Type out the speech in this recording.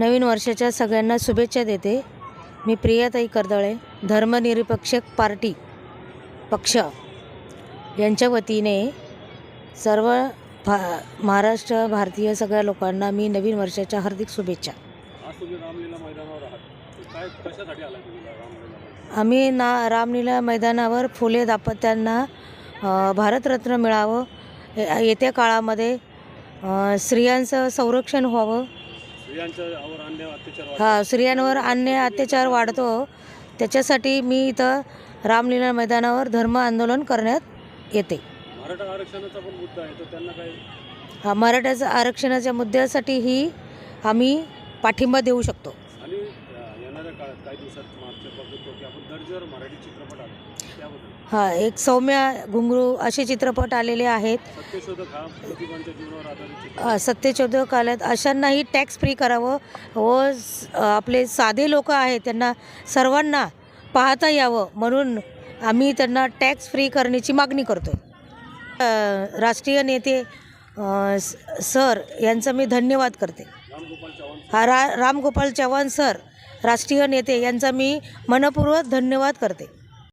नवीन वर्षाच्या सगळ्यांना शुभेच्छा देते. मी प्रियाताई कर्दळे धर्मनिरपेक्ष पार्टी पक्ष. यांच्या वतीने सर्व भा महाराष्ट्र भारतीय सगळ्या लोकांना मी नवीन वर्षाच्या हार्दिक शुभेच्छा. आम्ही ना रामलीला मैदानावर फुले दाम्पत्यांना भारतरत्न मिळावं. ये- येत्या काळामध्ये स्त्रियांचं संरक्षण व्हावं. हा स्त्रियांवर अन्याय अत्याचार वाढतो. त्याच्यासाठी मी इथं रामलीला मैदानावर धर्म आंदोलन करण्यात येते. हा मराठ्याचं आरक्षणाच्या मुद्द्यासाठीही आम्ही पाठिंबा देऊ शकतो. येणाऱ्या काळात काही दिवसात मागच्या बघतो की आपण दर्जावर मराठी चित्रपट आले. त्याबद्दल. हा एक सौम्या घुंगरू असे चित्रपट आलेले आहेत. सत्यशोधक हा प्रतिभांच्या जीवनावर आधारित चित्रपट. अ, सत्यशोधक कालात अशांनाही टॅक्स फ्री करावं व स- आपले साधे लोक आहेत त्यांना सर्वांना पाहता यावं म्हणून आम्ही त्यांना टॅक्स फ्री करण्याची मागणी करतो राष्ट्रीय नेते अ, स- सर यांचं मी धन्यवाद करते. रामगोपाल चव्हाण हा रा रामगोपाल चव्हाण सर. राष्ट्रीय नेते यांचा मी मनपूर्वक धन्यवाद करते.